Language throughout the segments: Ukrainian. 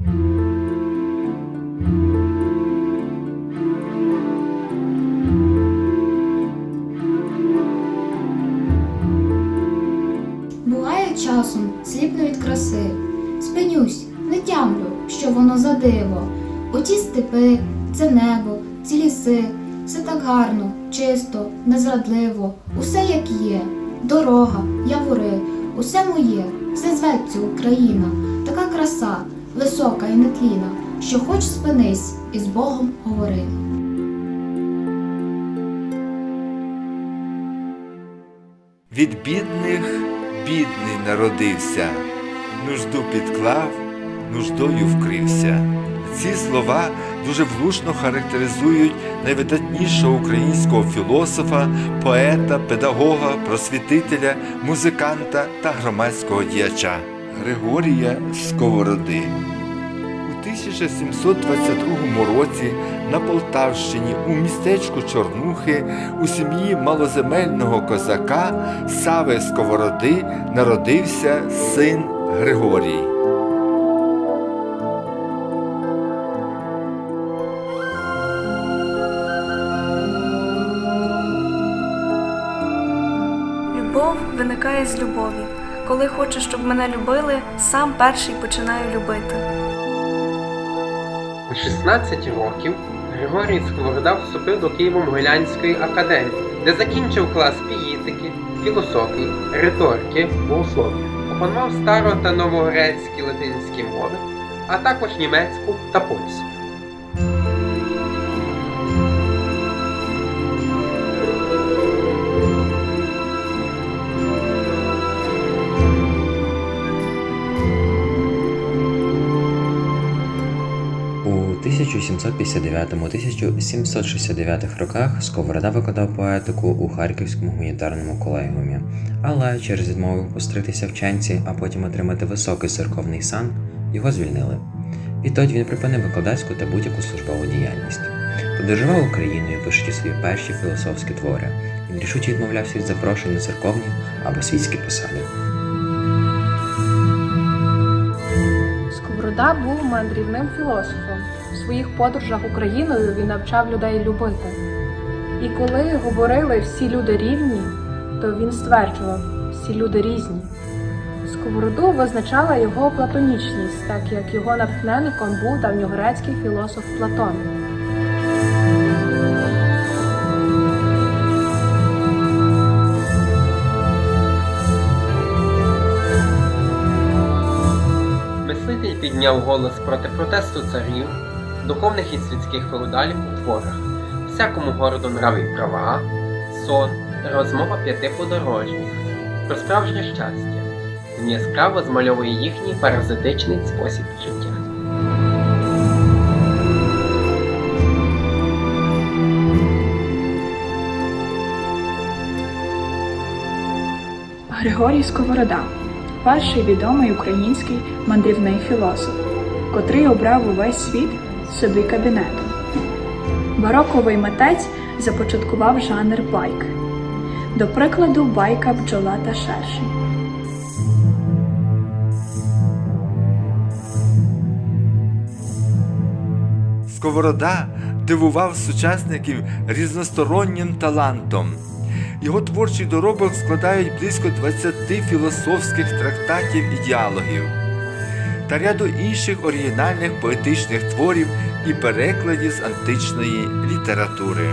Буває часом сліпну від краси, спинюсь, не тямлю, що воно за диво. Оті степи, це небо, ці ліси, все так гарно, чисто, незрадливо, усе як є, дорога, явори, усе моє, все зветься Україна, така краса, висока і нетліна, що хоч спинись і з Богом говори. Від бідних бідний народився, нужду підклав, нуждою вкрився. Ці слова дуже влучно характеризують найвидатнішого українського філософа, поета, педагога, просвітителя, музиканта та громадського діяча Григорія Сковороди. У 1722 році на Полтавщині у містечку Чорнухи у сім'ї малоземельного козака Сави Сковороди народився син Григорій. Любов виникає з любові. Коли хочу, щоб мене любили, сам перший починаю любити. У 16 років Григорій Сковорода вступив до Києво-Могилянської академії, де закінчив клас піїтики, філософії, риторики, богослов'я. Опанував старо та новогрецькі латинські мови, а також німецьку та польську. 1759-1769 роках Сковорода викладав поетику у Харківському гуманітарному колегіумі, але через відмову постригтися в ченці, а потім отримати високий церковний сан, його звільнили. Відтоді він припинив викладацьку та будь-яку службову діяльність. Подорожував Україною, пишучи свої перші філософські твори. Він рішуче відмовлявся від запрошень на церковні або світські посади. Сковорода був мандрівним філософом. Своїх подорожах Україною він навчав людей любити. І коли говорили всі люди рівні, то він стверджував всі люди різні. Сковороду визначала його платонічність, так як його натхненником був давньогрецький філософ Платон. Мислитель підняв голос проти протесту царів, духовних і світських феодалів у творах, всякому городу нрави права, сон, розмова п'яти подорожніх, про справжнє щастя. Він яскраво змальовує їхній паразитичний спосіб життя. Григорій Сковорода перший відомий український мандрівний філософ, котрий обрав увесь світ собі кабінетом. Бароковий митець започаткував жанр байк. До прикладу, байка бджола та шершень. Сковорода дивував сучасників різностороннім талантом. Його творчий доробок складають близько 20 філософських трактатів і діалогів та ряду інших оригінальних поетичних творів і перекладів з античної літератури.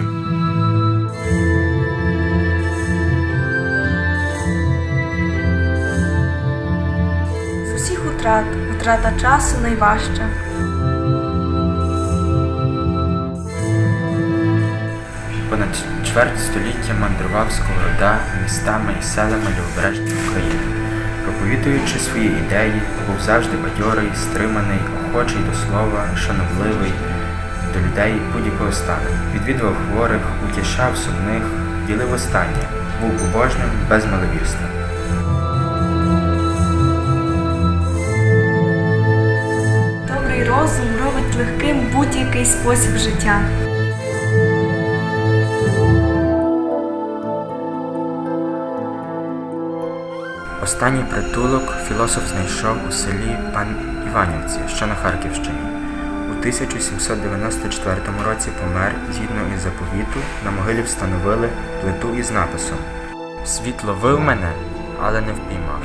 З усіх утрат втрата часу найважча. Понад чверть століття мандрував Сковорода містами і селами Лівобережної України. Проповідуючи свої ідеї, був завжди бадьорий, стриманий, охочий до слова, шановливий до людей будь-якого стану. Відвідував хворих, утішав сумних, ділив останнє, був побожним без маловірства. Добрий розум робить легким будь-який спосіб життя. Останній притулок філософ знайшов у селі Пан Іванівці, що на Харківщині. У 1794 році помер згідно із заповіту, на могилі встановили плиту із написом Світ ловив мене, але не впіймав.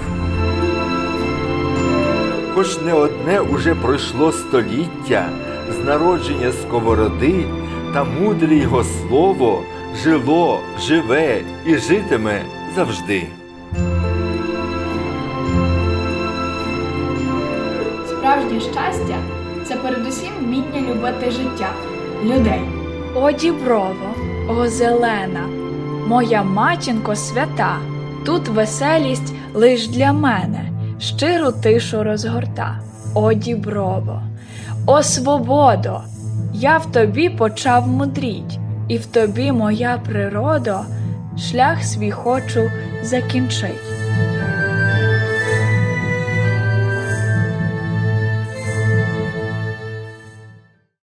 Хоч не одне уже пройшло століття з народження сковороди, та мудре його слово жило, живе і житиме завжди. Справжнє щастя це передусім вміння любити життя, людей. О діброво, о зелена, моя матінко свята, тут веселість лиш для мене, щиру тишу розгорта. О діброво, о свободо, я в тобі почав мудріть, і в тобі моя природа шлях свій хочу закінчить.